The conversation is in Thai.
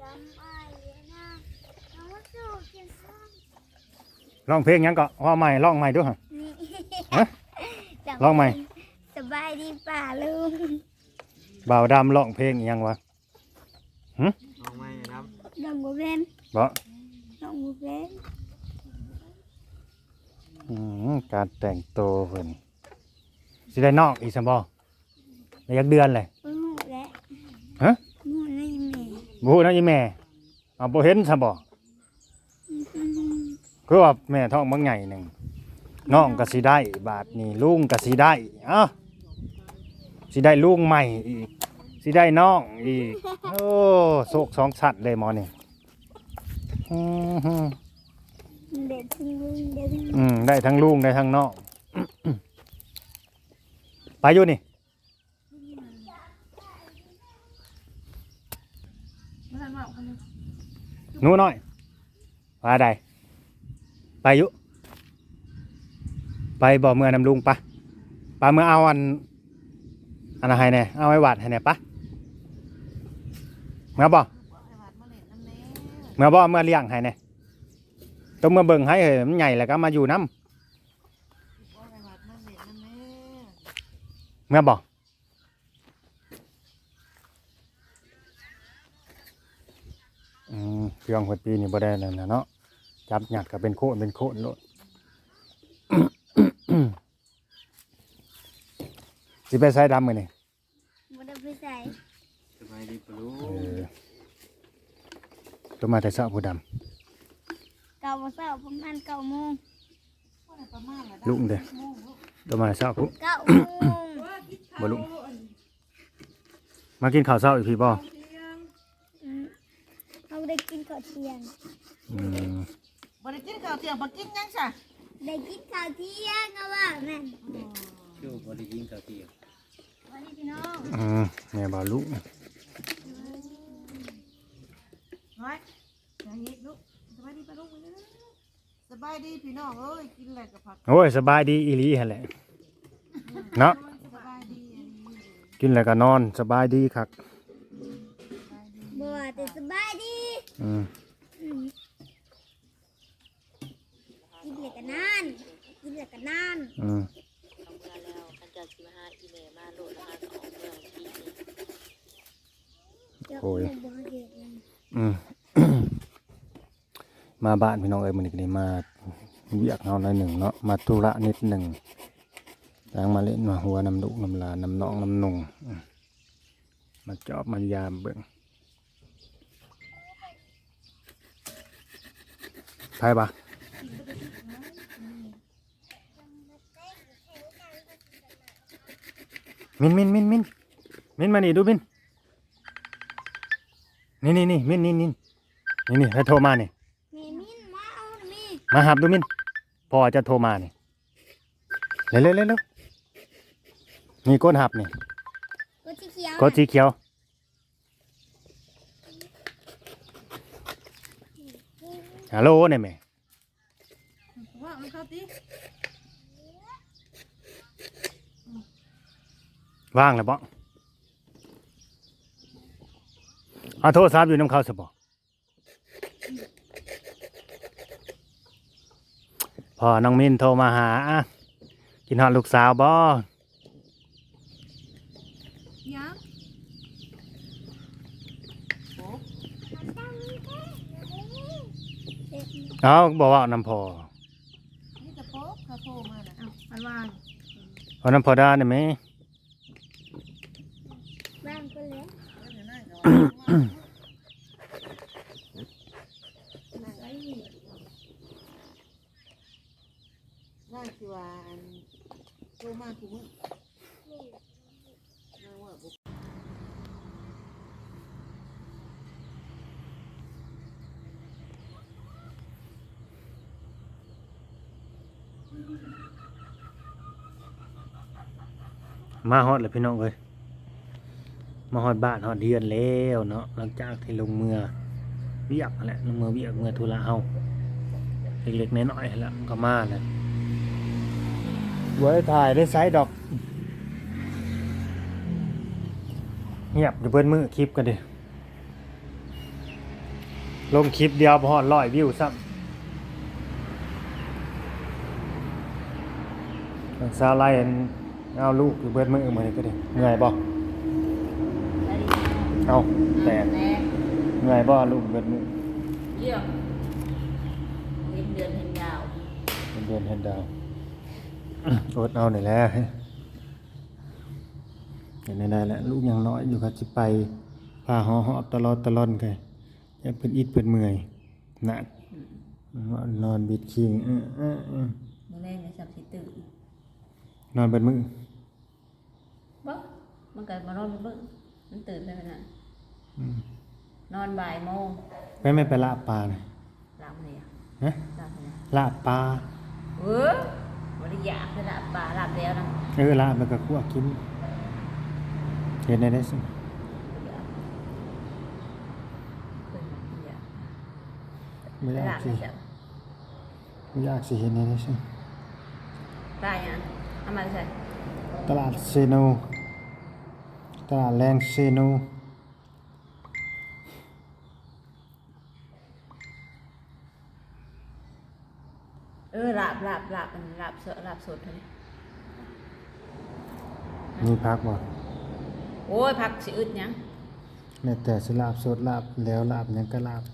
จำไอ้นะน้องสู้เกียงข้างร้องเพลงหยังก็ว่าใหม่ร้องใหม่ด้วยฮะนี่ฮะลองใหม่สบายดีป่าลุงบ่าวดำร้องเพลงอิหยังวะเอาไหมครับน้องบัวเป็นบ่น้องบัวเป็นอืมการแต่งตัวเพิ่นสิได้นอกอีกซั่นบ่ได้ยักเดือนเลยอุ้ยหมูและฮะหมูนี่แม่ บ่ฮู้นะอีแม่เอาบ่เห็นซั่นบ่อืมคือว่าแม่ท้องบางใหญ่หนึงน้องก็สิได้ บาทนี้ลุงก็สิได้เอ้าสิได้ลุงใหม่อีกสิได้น้องอีกโอ้โศกสองสัตว์เลยหมอนี่อือหือเด็ดทิ้งลุงเด็ดทิ้งอืมได้ทั้งลุงได้ทั้งน้องไปอยู่นี่ หนูน้อยว่าใดไปอยู่ไปบ่อเมื่อนำลุงปะปะเมื่อเอาอันอันอะไรเนี่ยเอาไว้หวัดให้เนี่ยปะเมื่อบ่เมื่อบ่เมื่อเลี้ยงให้เนี่ยต้องเมื่อเบิ่งให้เฮ้ยมันใหญ่แล้วก็มาอยู่น้ำเมื่อบ่อืม เครื่องหัวปีนี่บ่ได้แล้วนะเนาะจับหยัดก็เป็นโคนเป็นโคนโลดสิไปใส่ดำมือนี่บัวได้ไปใส่สบายดีปะลูเอกอตัวมาแต่เช้าผู้ดเก้าโมงเช้าประมาณเก้าโมงำลุงเด้อตัวมาแต่เช้าผู้เก้าโมงบ่ลุงมากินข้าวเช้าอีกพี่บ่อืมเรา ได้กินข้าวเที่ยงอืมบ่ได้กินข้าวเที่ยงบ่กินหยังซะได้กินข้าวเที่ยงเอาว่าแม่นชูบริยิงกับเตียงวันนี้พี่น้องอืมแม่บ่ลุงน้อยอย่างนี้ลูกสบายดีปะลูกสบายดีพี่น้องเอ้ยกินอะไรกับผักโอ้ยสบายดีอีหลีหั่นแหละเนาะสบายดีอันนี้กินแล้วก็นอนสบายดีคัก อืมอืมกินเหล็กกันนานกินเหล็กกันนานอืมเอาเมื่อแล้วคันจะสิมาหาอีเมลมาโหลดนะคะก็ออกเมืองทีนี้เดี๋ยวโอ้ยบัวเด็กเลยอืมมาบ้านพี่น้องเอ้ยมื้อนี้ก็ได้มาเวียกเฮาหน่อยหนึ่งเนาะมาธุระนิดหนึ่งทางมาเล่นมาหัวน้ำดุน้ำลาน้ำนองน้ำนงอืมมาจอบมายามเบิ่ง ไปปะมินมินมินมินมินมานี่ดูมินนี่นี่นี่มินนี่นี่นี่นี่ให้โทรมานี่มีมินมาเอาหน่อยมีมาหับดูมินพอจะโทรมานี่เร็วเร็วเร็วเร็วนี่ก้นหับนี่ก็สีเขียวกดสีเขียว ฮัลโหลเนี่ยแม่ว่ามันเข้าติว่างแล้วบ่เอาโทรศัพท์อยู่น้ำเขาสบอพอน้องมินโทรมาหาอะกินฮอดลูกสาวบ่ ยังโอ้ เอาบอกว่าเอาน้ำพอนี่จะโป๊กเขาโทรมาน่ะเอ้าอันวางเอาน้ำพอได้ไหมบ้างก็แล้วเดี๋ยวนั่นก็ว่านั่นคือว่าอันโทรมากูมึงนั่งว่าบ่ มาฮอดเลยพี่น้องเอ้ยมาฮอดบ้านฮอดเดือนแล้วเนาะหลังจากที่ลงเมือเวียกแหละลงเมือเวียกเมือธุระเฮาเล็กๆน้อยๆแล้วก็มาแล้วไว้ถ่ายได้ไซส์ดอก เงียบอยู่เบิ้นมือคลิปกันดิลงคลิปเดียวพอร้อยวิวซ้ำสาไล่อัน เอาลูกอยู่เบิดมือมาเลยก็ได้เหนื่อยบ่เอาแต่เหนื่อยบ่ลูกเบิดมือเยี่ยมเห็นเดือนเห็นดาวเป็นเดือนเห็นดาวอดเอาหน่อยแหล้วเห็นได้แหละลูกยังน้อยอยู่ครับสิไปพาหอหอบตลอดตลอดกันจะเป็นอิดเป็นเมื่อยหนักนอนบิดคิงเออเออเออมื้อแรกในสับสิตื่นนอนเป็นมือบ่ มันก็มานอนเบิ่งมันตื่นไปมันน่ะอืมนอนบ่ายโมงไปไม่ไปลาบปลานะหลับเนี่ยฮะหลับเนี่ยลาบปลาเออบ่ได้อยากจะหลับป่าหลับแล้วนะเออลาบแล้วก็คั่วกินเห็นได้ได้สิบ่อยากเพิ่นบ่อยากไม่หยาลักบสิแล้วจ้ะไม่ยากสิเห็นได้ได้สิตายอะเอามาใส่ตลาดเซโน ตลาดแรงเซโนเออหลับหลับหลับมันหลับสดหลับสดเท่านี้มีพักบ่โอ้ยพักสิอึดหยังแม่แต่สิลาบสดลาบแล้วลาบหยังก็ลาบเ